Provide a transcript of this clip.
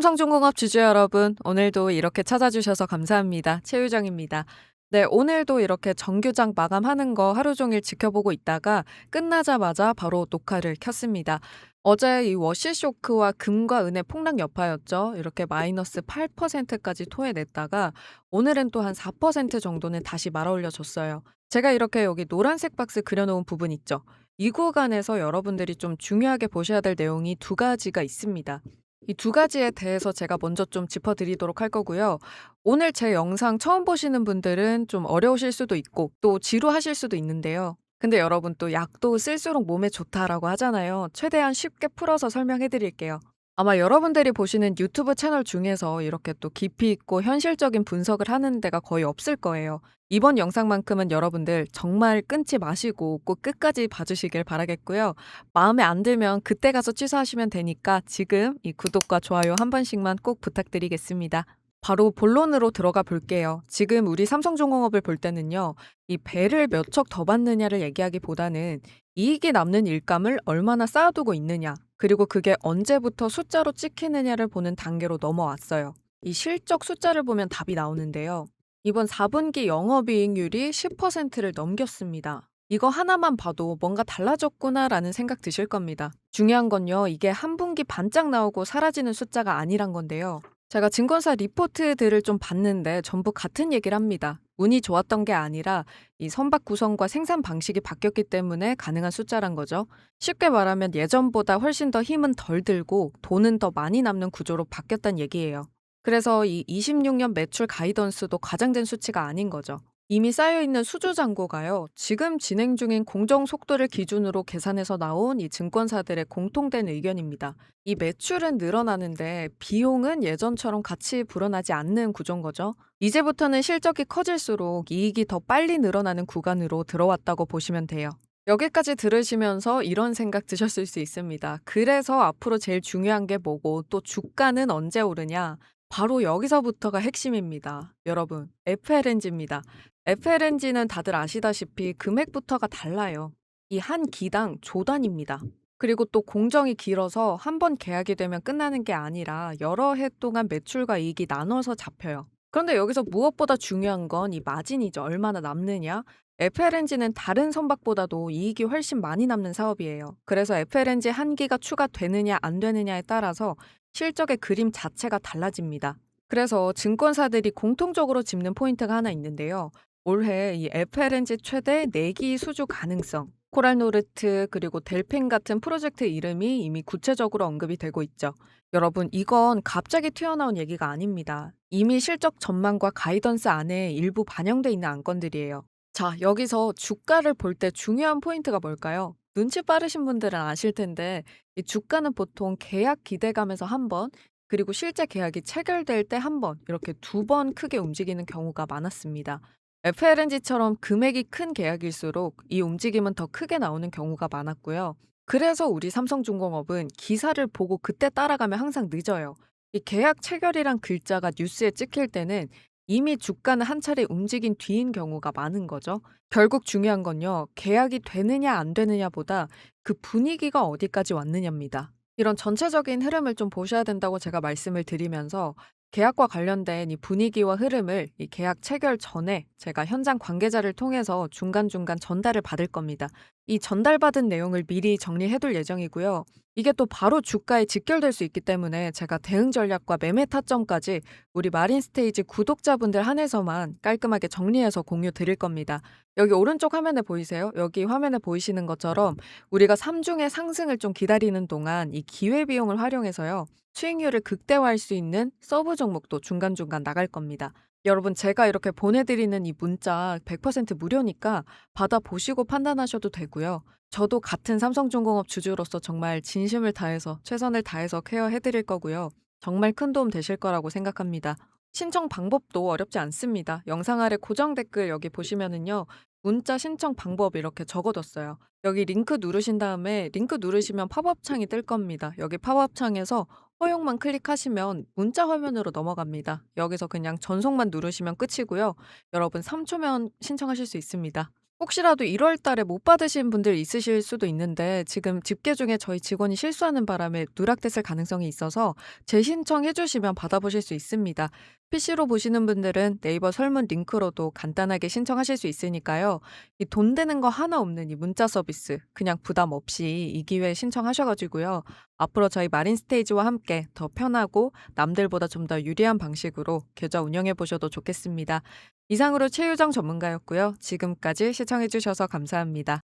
삼성중공업 주주 여러분, 오늘도 이렇게 찾아주셔서 감사합니다. 최유정입니다. 네, 오늘도 이렇게 정규장 마감하는 거 하루 종일 지켜보고 있다가 끝나자마자 바로 녹화를 켰습니다. 어제 이 워시 쇼크와 금과 은의 폭락 여파였죠. 이렇게 마이너스 8%까지 토해냈다가 오늘은 또 한 4% 정도는 다시 말아 올려줬어요. 제가 이렇게 여기 노란색 박스 그려놓은 부분 있죠. 이 구간에서 여러분들이 좀 중요하게 보셔야 될 내용이 두 가지가 있습니다. 이 두 가지에 대해서 제가 먼저 좀 짚어드리도록 할 거고요. 오늘 제 영상 처음 보시는 분들은 좀 어려우실 수도 있고 또 지루하실 수도 있는데요. 근데 여러분 또 약도 쓸수록 몸에 좋다라고 하잖아요. 최대한 쉽게 풀어서 설명해 드릴게요. 아마 여러분들이 보시는 유튜브 채널 중에서 이렇게 또 깊이 있고 현실적인 분석을 하는 데가 거의 없을 거예요. 이번 영상만큼은 여러분들 정말 끊지 마시고 꼭 끝까지 봐주시길 바라겠고요. 마음에 안 들면 그때 가서 취소하시면 되니까 지금 이 구독과 좋아요 한 번씩만 꼭 부탁드리겠습니다. 바로 본론으로 들어가 볼게요. 지금 우리 삼성중공업을 볼 때는요, 이 배를 몇 척 더 받느냐를 얘기하기보다는 이익이 남는 일감을 얼마나 쌓아두고 있느냐, 그리고 그게 언제부터 숫자로 찍히느냐를 보는 단계로 넘어왔어요. 이 실적 숫자를 보면 답이 나오는데요. 이번 4분기 영업이익률이 10%를 넘겼습니다. 이거 하나만 봐도 뭔가 달라졌구나라는 생각 드실 겁니다. 중요한 건요, 이게 한 분기 반짝 나오고 사라지는 숫자가 아니란 건데요. 제가 증권사 리포트들을 좀 봤는데 전부 같은 얘기를 합니다. 운이 좋았던 게 아니라 이 선박 구성과 생산 방식이 바뀌었기 때문에 가능한 숫자란 거죠. 쉽게 말하면 예전보다 훨씬 더 힘은 덜 들고 돈은 더 많이 남는 구조로 바뀌었다는 얘기예요. 그래서 이 26년 매출 가이던스도 과장된 수치가 아닌 거죠. 이미 쌓여있는 수주 잔고가요. 지금 진행 중인 공정 속도를 기준으로 계산해서 나온 이 증권사들의 공통된 의견입니다. 이 매출은 늘어나는데 비용은 예전처럼 같이 불어나지 않는 구조인 거죠. 이제부터는 실적이 커질수록 이익이 더 빨리 늘어나는 구간으로 들어왔다고 보시면 돼요. 여기까지 들으시면서 이런 생각 드셨을 수 있습니다. 그래서 앞으로 제일 중요한 게 뭐고 또 주가는 언제 오르냐? 바로 여기서부터가 핵심입니다. 여러분, FLNG입니다. FLNG는 다들 아시다시피 금액부터가 달라요. 이 한 기당 조단입니다. 그리고 또 공정이 길어서 한 번 계약이 되면 끝나는 게 아니라 여러 해 동안 매출과 이익이 나눠서 잡혀요. 그런데 여기서 무엇보다 중요한 건 이 마진이죠. 얼마나 남느냐? FLNG는 다른 선박보다도 이익이 훨씬 많이 남는 사업이에요. 그래서 FLNG 한 기가 추가되느냐 안 되느냐에 따라서 실적의 그림 자체가 달라집니다. 그래서 증권사들이 공통적으로 짚는 포인트가 하나 있는데요. 올해 이 FLNG 최대 내기 수주 가능성, 코랄노르트 그리고 델펜 같은 프로젝트 이름이 이미 구체적으로 언급이 되고 있죠. 여러분, 이건 갑자기 튀어나온 얘기가 아닙니다. 이미 실적 전망과 가이던스 안에 일부 반영돼 있는 안건들이에요. 자, 여기서 주가를 볼 때 중요한 포인트가 뭘까요? 눈치 빠르신 분들은 아실 텐데, 이 주가는 보통 계약 기대감에서 한 번, 그리고 실제 계약이 체결될 때 한 번, 이렇게 두 번 크게 움직이는 경우가 많았습니다. FLNG처럼 금액이 큰 계약일수록 이 움직임은 더 크게 나오는 경우가 많았고요. 그래서 우리 삼성중공업은 기사를 보고 그때 따라가면 항상 늦어요. 이 계약 체결이란 글자가 뉴스에 찍힐 때는 이미 주가는 한 차례 움직인 뒤인 경우가 많은 거죠. 결국 중요한 건요, 계약이 되느냐 안 되느냐보다 그 분위기가 어디까지 왔느냐입니다. 이런 전체적인 흐름을 좀 보셔야 된다고 제가 말씀을 드리면서 계약과 관련된 이 분위기와 흐름을 이 계약 체결 전에 제가 현장 관계자를 통해서 중간중간 전달을 받을 겁니다. 이 전달받은 내용을 미리 정리해둘 예정이고요. 이게 또 바로 주가에 직결될 수 있기 때문에 제가 대응 전략과 매매 타점까지 우리 마린 스테이지 구독자분들 한해서만 깔끔하게 정리해서 공유 드릴 겁니다. 여기 오른쪽 화면에 보이세요? 여기 화면에 보이시는 것처럼 우리가 3중의 상승을 좀 기다리는 동안 이 기회 비용을 활용해서요. 수익률을 극대화할 수 있는 서브 종목도 중간중간 나갈 겁니다. 여러분 제가 이렇게 보내드리는 이 문자 100% 무료니까 받아보시고 판단하셔도 되고요. 저도 같은 삼성중공업 주주로서 정말 진심을 다해서 최선을 다해서 케어해드릴 거고요. 정말 큰 도움 되실 거라고 생각합니다. 신청 방법도 어렵지 않습니다. 영상 아래 고정 댓글 여기 보시면은요. 문자 신청 방법 이렇게 적어뒀어요. 여기 링크 누르신 다음에 링크 누르시면 팝업 창이 뜰 겁니다. 여기 팝업 창에서 허용만 클릭하시면 문자 화면으로 넘어갑니다. 여기서 그냥 전송만 누르시면 끝이고요. 여러분 3초면 신청하실 수 있습니다. 혹시라도 1월 달에 못 받으신 분들 있으실 수도 있는데 지금 집계 중에 저희 직원이 실수하는 바람에 누락됐을 가능성이 있어서 재신청해 주시면 받아보실 수 있습니다. PC로 보시는 분들은 네이버 설문 링크로도 간단하게 신청하실 수 있으니까요. 이 돈 되는 거 하나 없는 이 문자 서비스 그냥 부담 없이 이 기회에 신청하셔가지고요. 앞으로 저희 마린 스테이지와 함께 더 편하고 남들보다 좀 더 유리한 방식으로 계좌 운영해 보셔도 좋겠습니다. 이상으로 최유정 전문가였고요. 지금까지 시청해 주셔서 감사합니다.